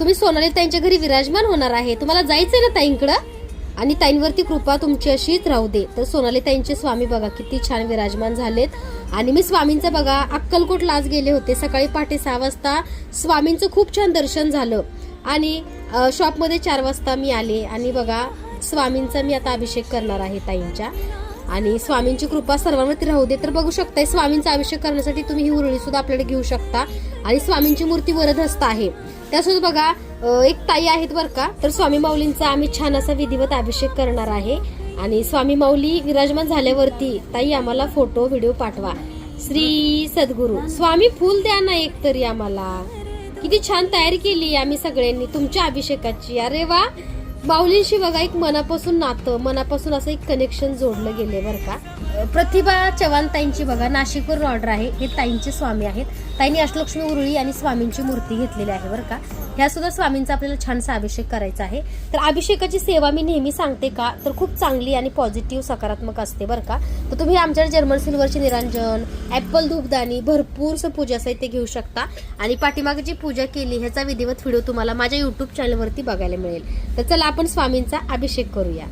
तुम्ही सोनाली ताईंच्या घरी विराजमान होणार आहे. तुम्हाला जायचंय ना ताईंकडं आणि ताईंवरती कृपा तुमची अशीच राहू दे. तर सोनाली ताईंचे स्वामी बघा किती छान विराजमान झालेत. आणि मी स्वामींचं बघा अक्कलकोट लाच गेले होते. सकाळी पहाटे सहा वाजता स्वामींचं खूप छान दर्शन झालं. आणि शॉपमध्ये चार वाजता मी आले. आणि बघा स्वामींचा मी आता अभिषेक करणार आहे ताईंच्या. आणि स्वामींची कृपा सर्वांवरती राहू दे. तर बघू शकताय स्वामींचा अभिषेक करण्यासाठी तुम्ही ही उरळी सुद्धा आपल्याकडे घेऊ शकता. आणि स्वामींची मूर्ती वरदहस्त आहे. त्यासोबत बघा एक ताई आहेत बरं का. तर स्वामी माऊलींचा आम्ही छान असा विधिवत अभिषेक करणार आहे. आणि स्वामी माऊली विराजमान झाल्यावरती ताई आम्हाला फोटो व्हिडिओ पाठवा. श्री सद्गुरू. स्वामी फुल द्या ना एक तरी आम्हाला. किती छान तयारी केली आम्ही सगळ्यांनी तुमच्या अभिषेकाची. अरे वा! माऊलींशी बघा एक मनापासून नातं मनापासून असं एक कनेक्शन जोडलं गेले बरं का. प्रतिभा चव्हाण ताईंची बघा नाशिकवरून ऑर्डर आहे. हे ताईंचे स्वामी आहेत. ताईंनी अष्टलक्ष्मी उरुळी आणि स्वामींची मूर्ती घेतलेली आहे बरं का. ह्या सुद्धा स्वामींचा आपल्याला छानसा अभिषेक करायचा आहे. तर अभिषेकाची सेवा मी नेहमी सांगते का तर खूप चांगली आणि पॉझिटिव्ह सकारात्मक असते बरं का. तर तुम्ही आमच्याकडे जर्मन सिल्वरचे निरांजन ऍपल धूपदानी भरपूर पूजा साहित्य घेऊ शकता. आणि पाठीमागे जी पूजा केली ह्याचा विधिवत व्हिडिओ तुम्हाला माझ्या युट्यूब चॅनलवरती बघायला मिळेल. तर चला आपण स्वामींचा अभिषेक करूया.